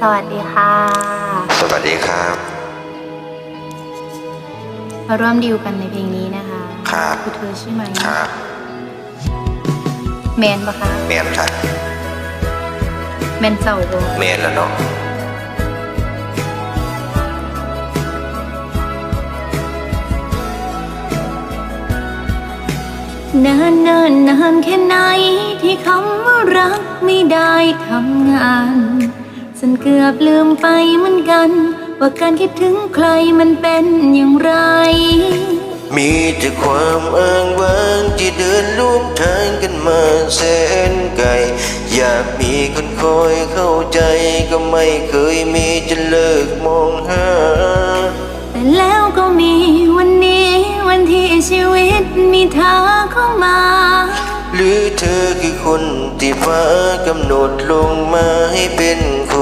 สวัสดีค่ะ สวัสดีครับ มาร่วมดิวกันในเพลงนี้นะคะครับคือเธอใช่ไหมครับแมนปะคะแมนครับแมนเจ้าบ่แมนแล้วเนาะนานนานนานแค่ไหนที่คำว่ารักไม่ได้ทำงาน ฉันเกือบลืมไปเหมือนกัน ว่าการคิดถึงใครมันเป็นอย่างไร มีแต่ความอ้างว้างที่เดินร่วมทางกันมาแสนไกล อยากมีคนคอยเข้าใจก็ไม่เคยมีจะเลิกมองหา แต่แล้วก็มีวันนี้วันที่ชีวิตมีเธอเข้ามา หรือเธอคือคนที่ฟ้ากำหนดลงมาให้เป็น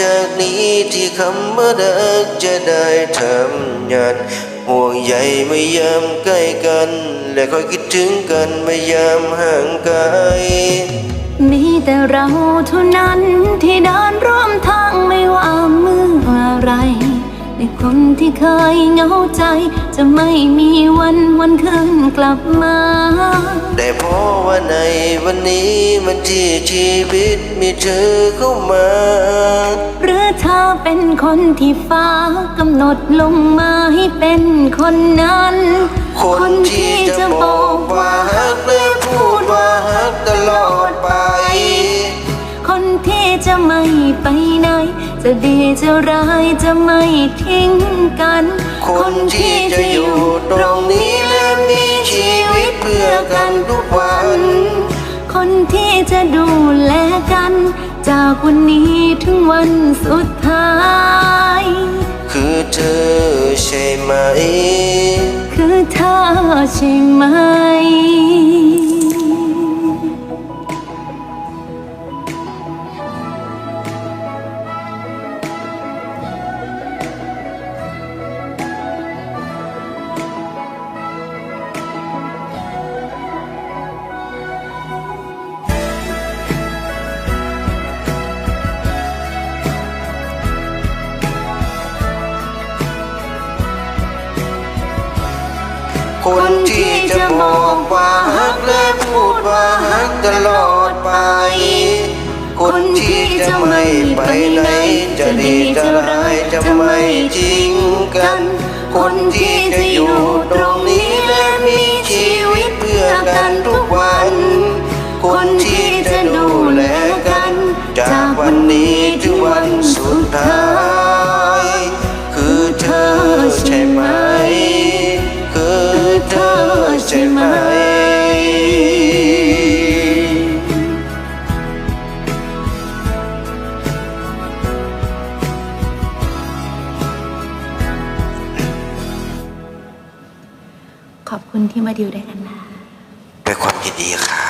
จากนี้ที่คำว่ารักจะได้ทำงานห่วงใยเมื่อยามใกล้กัน และคอยคิดถึงกันเมื่อยามห่างไกลมีแต่เราเท่านั้นที่เดินร่วมทางไม่ว่าเมื่ออะไรในคนที่เคยเหงาใจ จะไม่มีวันวันคืนกลับมา แต่เพราะว่า ในวันนี้มันที่ชีวิตมีเธอเข้ามา หรือเธอเป็นคนที่ฟ้ากำหนดลงมาให้เป็นคนนั้น คนที่จะบอกว่าฮักและพูดว่าฮักตลอดไป คนที่จะไม่ไปไหน จะดีจะร้ายจะไม่ทิ้งกัน คนที่จะอยู่ตรงนี้และมีชีวิต เพื่อกันทุกวัน คนที่จะดูแลกัน จากวันนี้ถึงวันสุดท้าย คือเธอใช่ไหม คือเธอใช่ไหม คนที่จะบอกว่าฮักและพูดว่าฮักตลอดไป คนที่จะไม่ไปไหน จะดีจะร้ายจะไม่ทิ้งกัน คนที่จะอยู่ตรงนี้และมีชีวิตเพื่อกันทุกวัน คนที่จะดูแลกัน จากวันนี้ถึงวันสุดท้าย ขอบคุณที่มาดิวด้วยกันนะด้วยความยินดีครับ